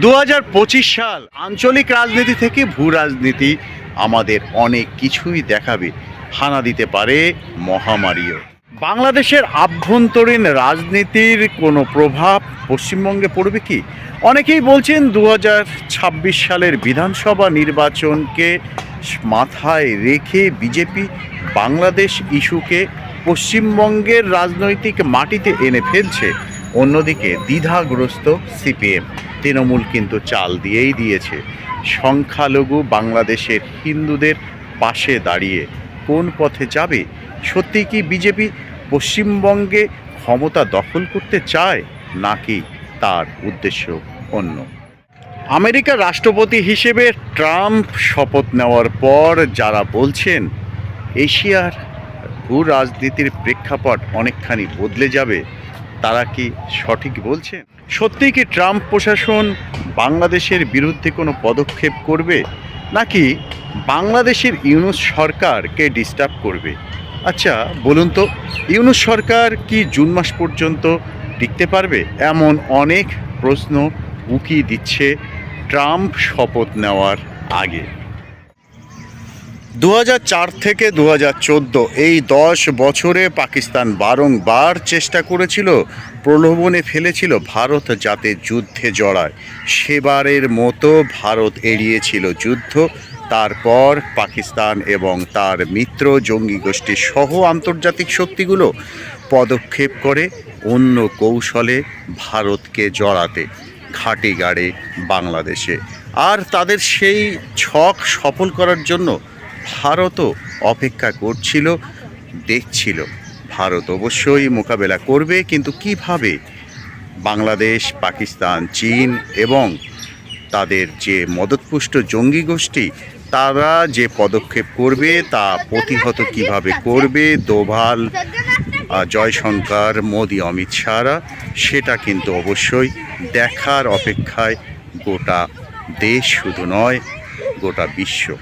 দু হাজার পঁচিশ সাল আঞ্চলিক রাজনীতি থেকে ভূ রাজনীতি আমাদের অনেক কিছুই দেখাবে, হানা দিতে পারে মহামারীও। বাংলাদেশের আভ্যন্তরীণ রাজনীতির কোনো প্রভাব পশ্চিমবঙ্গে পড়বে কি? অনেকেই বলছেন দু হাজার ছাব্বিশ সালের বিধানসভা নির্বাচনকে মাথায় রেখে বিজেপি বাংলাদেশ ইস্যুকে পশ্চিমবঙ্গের রাজনৈতিক মাটিতে এনে ফেলছে। অন্যদিকে দ্বিধাগ্রস্ত সিপিএম। তৃণমূল কিন্তু চাল দিয়েই দিয়েছে। সংখ্যালঘু বাংলাদেশের হিন্দুদের পাশে দাঁড়িয়ে কোন পথে যাবে? সত্যি কি বিজেপি পশ্চিমবঙ্গে ক্ষমতা দখল করতে চায়, নাকি তার উদ্দেশ্য অন্য? আমেরিকার রাষ্ট্রপতি হিসেবে ট্রাম্প শপথ নেওয়ার পর যারা বলছেন, এশিয়ার ভূ রাজনীতির প্রেক্ষাপট অনেকখানি বদলে যাবে তারা কি সঠিক বলছেন সত্যিই কি ট্রাম্প প্রশাসন বাংলাদেশের বিরুদ্ধে কোনো পদক্ষেপ করবে? নাকি বাংলাদেশের ইউনুস সরকারকে ডিস্টার্ব করবে? আচ্ছা বলুন তো, ইউনুস সরকার কি জুন মাস পর্যন্ত টিকতে পারবে? এমন অনেক প্রশ্ন উকি দিচ্ছে ট্রাম্প শপথ নেওয়ার আগে। দু হাজার চার থেকে দু হাজার চোদ্দ এই দশ বছরে পাকিস্তান বারংবার চেষ্টা করেছিল, প্রলোভনে ফেলেছিল ভারত যাতে যুদ্ধে জড়ায়। সেবারের মতো ভারত এড়িয়েছিল যুদ্ধ, তারপর পাকিস্তান এবং তার মিত্র জঙ্গি গোষ্ঠী সহ আন্তর্জাতিক শক্তিগুলো পদক্ষেপ করে অন্য কৌশলে ভারতকে জড়াতে ঘাটি গাড়ে বাংলাদেশে। আর তাদের সেই ছক সফল করার জন্য ভারতও অপেক্ষা করছিল, দেখছিল। ভারত অবশ্যই মোকাবেলা করবে, কিন্তু কীভাবে? বাংলাদেশ, পাকিস্তান, চীন এবং তাদের যে মদতপুষ্ট জঙ্গি গোষ্ঠী, তারা যে পদক্ষেপ করবে, তা প্রতিহত কীভাবে করবে? দোভাল জয়শঙ্কর, মোদি, অমিত শাহরা, সেটা কিন্তু অবশ্যই দেখার অপেক্ষায় গোটা দেশ শুধু নয়, গোটা বিশ্ব।